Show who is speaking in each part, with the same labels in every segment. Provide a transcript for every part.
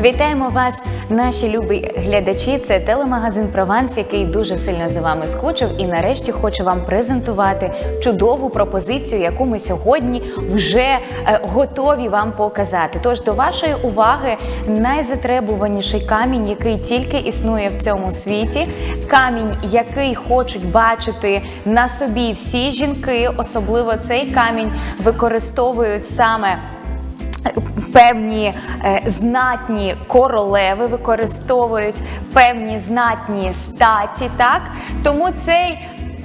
Speaker 1: Вітаємо вас, наші любі глядачі. Це телемагазин Прованс, який дуже сильно за вами скучив. І нарешті хочу вам презентувати чудову пропозицію, яку ми сьогодні вже е, готові вам показати. Тож до вашої уваги найзатребуваніший камінь, який тільки існує в цьому світі. Камінь, який хочуть бачити на собі всі жінки, особливо цей камінь використовують саме певні е, знатні королеви використовують певні знатні статі, так тому цей.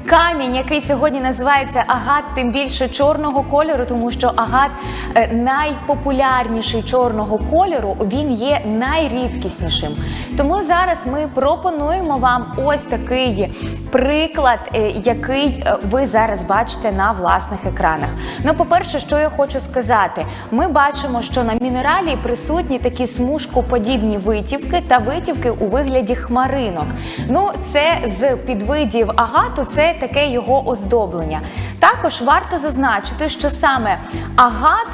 Speaker 1: Камінь, який сьогодні називається агат, тим більше чорного кольору, тому що агат е, найпопулярніший чорного кольору, він є найрідкіснішим. Тому зараз ми пропонуємо вам ось такий приклад, е, який е, ви зараз бачите на власних екранах. Ну, по-перше, що я хочу сказати, ми бачимо, що на мінералі присутні такі смужкоподібні витівки та витівки у вигляді хмаринок. Ну, це з підвидів агату, це таке його оздоблення. Також варто зазначити, що саме агат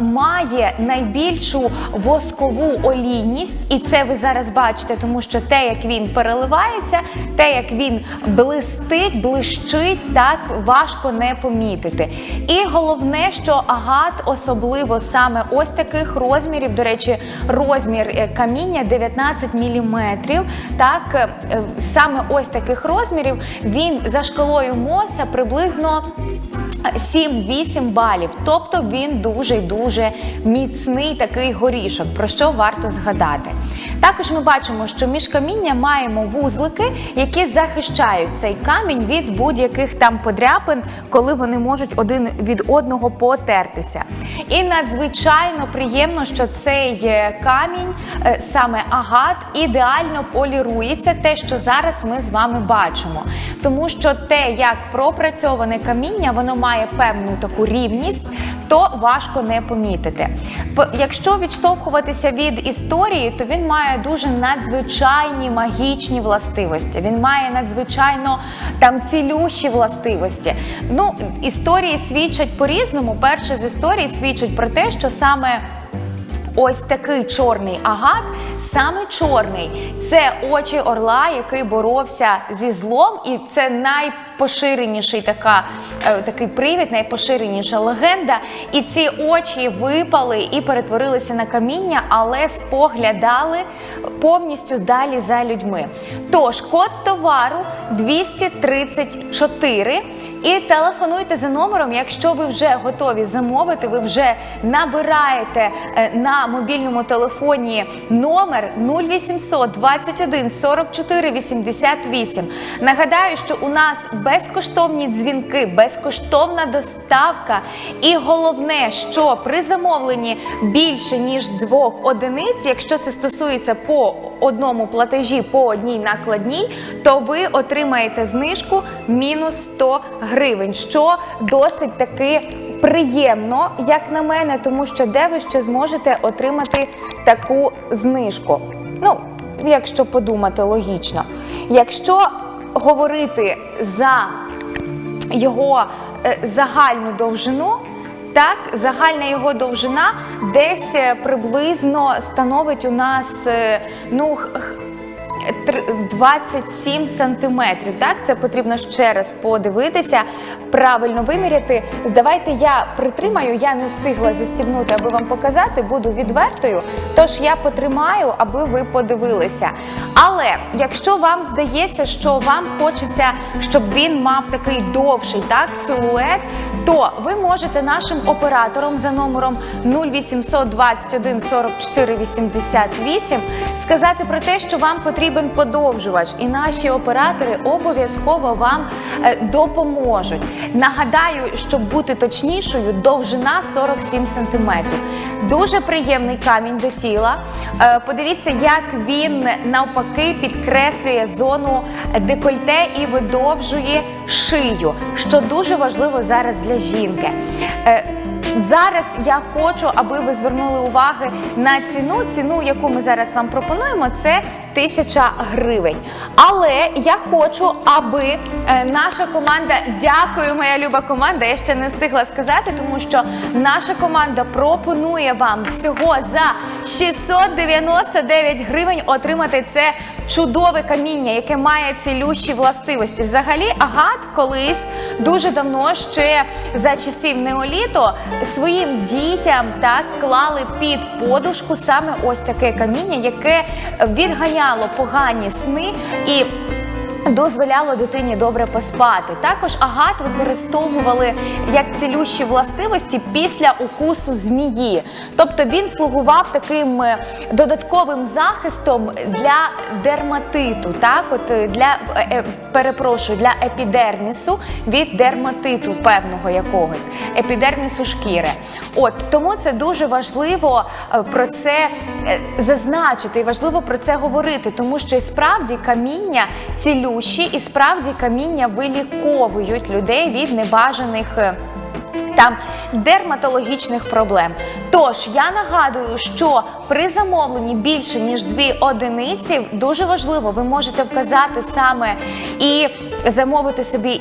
Speaker 1: має найбільшу воскову олійність, і це ви зараз бачите, тому що те, як він переливається, те, як він блистить, блищить, так важко не помітити. І головне, що агат, особливо саме ось таких розмірів, до речі, розмір е, каміння 19 мм, Так, е, е, саме ось таких розмірів він за шкалою Моса приблизно. 7-8 балів, тобто він дуже дуже міцний такий горішок, про що варто згадати. Також ми бачимо, що між каміння маємо вузлики, які захищають цей камінь від будь-яких там подряпин, коли вони можуть один від одного потертися. І надзвичайно приємно, що цей е, камінь, е, саме агат, ідеально полірується, те, що зараз ми з вами бачимо. Тому що те, як пропрацьоване каміння, воно має певну таку рівність, то важко не помітити. Якщо відштовхуватися від історії, то він має дуже надзвичайні магічні властивості. Він має надзвичайно там цілющі властивості. Ну, історії свідчать по-різному. Перше з історії свідчить про те, що саме. Ось такий чорний агат, саме чорний. Це очі орла, який боровся зі злом, і це найпоширеніший така, е, такий привід, найпоширеніша легенда. І ці очі випали і перетворилися на каміння, але споглядали повністю далі за людьми. Тож код товару 234. І телефонуйте за номером, якщо ви вже готові замовити, ви вже набираєте е, на мобільному телефоні номер 0800 21 44 88. Нагадаю, що у нас безкоштовні дзвінки, безкоштовна доставка. І головне, що при замовленні більше ніж двох одиниць, якщо це стосується по одному платежі по одній накладній, то ви отримаєте знижку мінус 100 гривень, що досить таки приємно, як на мене, тому що де ви ще зможете отримати таку знижку. Ну, якщо подумати логічно. Якщо говорити за його е, загальну довжину, так, загальна його довжина десь е, приблизно становить у нас е, ну, 27 сантиметрів. Так, це потрібно ще раз подивитися, правильно виміряти. Давайте я притримаю, я не встигла застібнути, аби вам показати, буду відвертою. Тож я потримаю, аби ви подивилися. Але якщо вам здається, що вам хочеться, щоб він мав такий довший так, силует, то ви можете нашим операторам за номером 0800 21 44 88 сказати про те, що вам потрібен подовжувач, і наші оператори обов'язково вам е, допоможуть. Нагадаю, щоб бути точнішою, довжина 47 см. Дуже приємний камінь до тіла. Е, Подивіться, як він навпаки підкреслює зону декольте і видовжує шию, що дуже важливо зараз для жінки. Е, Зараз я хочу, аби ви звернули увагу на ціну. Ціну, яку ми зараз вам пропонуємо, це 1000 гривень. Але я хочу, аби е, наша команда, дякую, моя люба команда. Я ще не встигла сказати, тому що наша команда пропонує вам всього за 699 гривень отримати це чудове каміння, яке має цілющі властивості. Взагалі, агат колись дуже давно ще за часів неоліту своїм дітям так клали під подушку саме ось таке каміння, яке відганяло погані сни і. Дозволяло дитині добре поспати. Також агат використовували як цілющі властивості після укусу змії. Тобто він слугував таким е, додатковим захистом для дерматиту, так от е, для е, перепрошую для епідермісу від дерматиту певного якогось епідермісу шкіри. От тому це дуже важливо про це зазначити і важливо про це говорити, тому що і справді каміння цілющі, і справді каміння виліковують людей від небажаних. е, Там дерматологічних проблем. Тож я нагадую, що при замовленні більше ніж дві одиниці дуже важливо, ви можете вказати саме і замовити собі.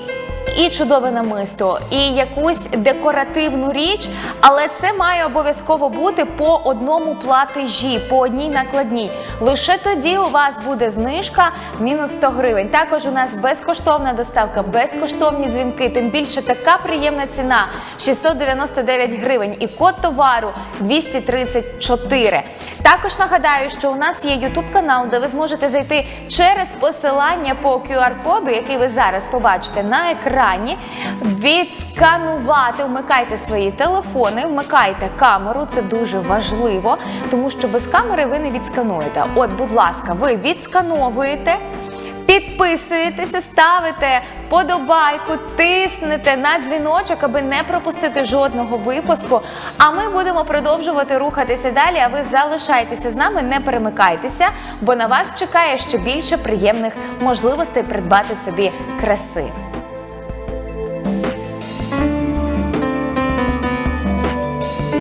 Speaker 1: І чудове намисто, і якусь декоративну річ, але це має обов'язково бути по одному платежі, по одній накладній. Лише тоді у вас буде знижка мінус 100 гривень. Також у нас безкоштовна доставка, безкоштовні дзвінки. Тим більше така приємна ціна 699 гривень і код товару 234. Також нагадаю, що у нас є YouTube канал, де ви зможете зайти через посилання по QR-коду, який ви зараз побачите на екрані, відсканувати, вмикайте свої телефони, вмикайте камеру. Це дуже важливо, тому що без камери ви не відскануєте. От, будь ласка, ви відскановуєте. Підписуєтеся, ставите подобайку, тиснете на дзвіночок, аби не пропустити жодного випуску. А ми будемо продовжувати рухатися далі. А ви залишайтеся з нами, не перемикайтеся, бо на вас чекає ще більше приємних можливостей придбати собі краси.